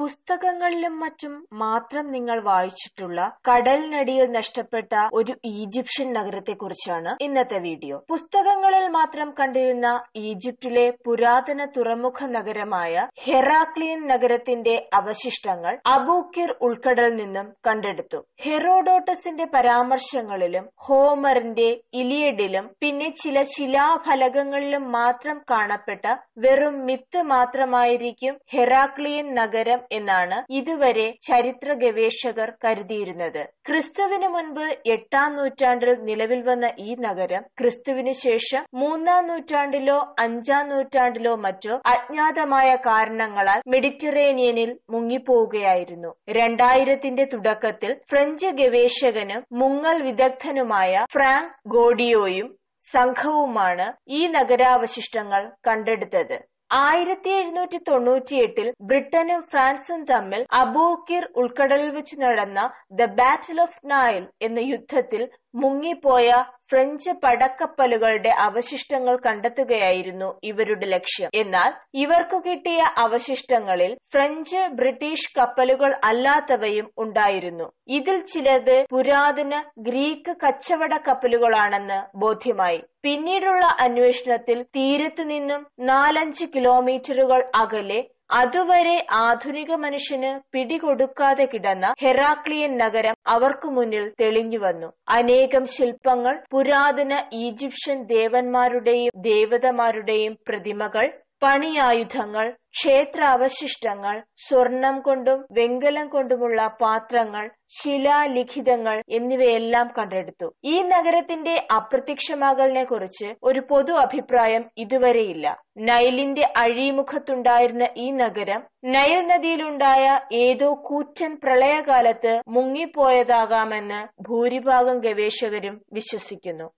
പുസ്തകങ്ങളിലും മറ്റും മാത്രം നിങ്ങൾ വായിച്ചിട്ടുള്ള കടലിനടിയിൽ നഷ്ടപ്പെട്ട ഒരു ഈജിപ്ഷ്യൻ നഗരത്തെക്കുറിച്ചാണ് ഇന്നത്തെ വീഡിയോ. പുസ്തകങ്ങളിൽ മാത്രം കണ്ടിരുന്ന ഈജിപ്തിലെ പുരാതന തുറമുഖ നഗരമായ ഹെറാക്ലിയൻ നഗരത്തിന്റെ അവശിഷ്ടങ്ങൾ അബൂക്കിർ ഉൾക്കടലിൽ നിന്നും കണ്ടെടുത്തു. ഹെറോഡോട്ടസിന്റെ പരാമർശങ്ങളിലും ഹോമറിന്റെ ഇലിയഡിലും പിന്നെ ചില ശിലാഫലകങ്ങളിലും മാത്രം കാണപ്പെട്ട വെറും മിത്ത് മാത്രമായിരിക്കും ഹെറാക്ലിയൻ നഗരം എന്നാണ് ഇതുവരെ ചരിത്ര ഗവേഷകർ കരുതിയിരുന്നത്. ക്രിസ്തുവിന് മുൻപ് എട്ടാം നൂറ്റാണ്ടിൽ നിലവിൽ വന്ന ഈ നഗരം ക്രിസ്തുവിന് ശേഷം മൂന്നാം നൂറ്റാണ്ടിലോ അഞ്ചാം നൂറ്റാണ്ടിലോ മറ്റോ അജ്ഞാതമായ കാരണങ്ങളാൽ മെഡിറ്ററേനിയനിൽ മുങ്ങിപ്പോവുകയായിരുന്നു. രണ്ടായിരത്തിന്റെ തുടക്കത്തിൽ ഫ്രഞ്ച് ഗവേഷകനും മുങ്ങൽ വിദഗ്ധനുമായ ഫ്രാങ്ക് ഗോഡിയോയും സംഘവുമാണ് ഈ നഗരാവശിഷ്ടങ്ങൾ കണ്ടെടുത്തത്. ആയിരത്തി എഴുന്നൂറ്റി തൊണ്ണൂറ്റിയെട്ടിൽ ബ്രിട്ടനും ഫ്രാൻസും തമ്മിൽ അബൂക്കിർ ഉൾക്കടലിൽ വെച്ച് നടന്ന ദ ബാറ്റിൽ ഓഫ് നൈൽ എന്ന യുദ്ധത്തിൽ മുങ്ങിപ്പോയ ഫ്രഞ്ച് പടക്കപ്പലുകളുടെ അവശിഷ്ടങ്ങൾ കണ്ടെത്തുകയായിരുന്നു ഇവരുടെ ലക്ഷ്യം. എന്നാൽ ഇവർക്കു കിട്ടിയ അവശിഷ്ടങ്ങളിൽ ഫ്രഞ്ച് ബ്രിട്ടീഷ് കപ്പലുകൾ അല്ലാത്തവയും ഉണ്ടായിരുന്നു. ഇതിൽ ചിലത് പുരാതന ഗ്രീക്ക് കച്ചവട കപ്പലുകളാണെന്ന് ബോധ്യമായി. പിന്നീടുള്ള അന്വേഷണത്തിൽ തീരത്തു നിന്നും നാലഞ്ച് കിലോമീറ്ററുകൾ അകലെ അതുവരെ ആധുനിക മനുഷ്യന് പിടികൊടുക്കാതെ കിടന്ന ഹെറാക്ലിയൻ നഗരം അവർക്കു മുന്നിൽ തെളിഞ്ഞുവന്നു അനേകം ശില്പങ്ങൾ പുരാതന ഈജിപ്ഷ്യൻ ദേവന്മാരുടെയും ദേവതമാരുടെയും പ്രതിമകൾ പണിയായുധങ്ങൾ ക്ഷേത്രാവശിഷ്ടങ്ങൾ സ്വർണം കൊണ്ടും വെങ്കലം കൊണ്ടുമുള്ള പാത്രങ്ങൾ ശിലാലിഖിതങ്ങൾ എന്നിവയെല്ലാം കണ്ടെടുത്തു. ഈ നഗരത്തിന്റെ അപ്രത്യക്ഷമാകലിനെ കുറിച്ച് ഒരു പൊതു അഭിപ്രായം ഇതുവരെയില്ല. നൈലിന്റെ അഴിമുഖത്തുണ്ടായിരുന്ന ഈ നഗരം നൈൽ നദിയിലുണ്ടായ ഏതോ കൂറ്റൻ പ്രളയകാലത്ത് മുങ്ങിപ്പോയതാകാമെന്ന് ഭൂരിഭാഗം ഗവേഷകരും വിശ്വസിക്കുന്നു.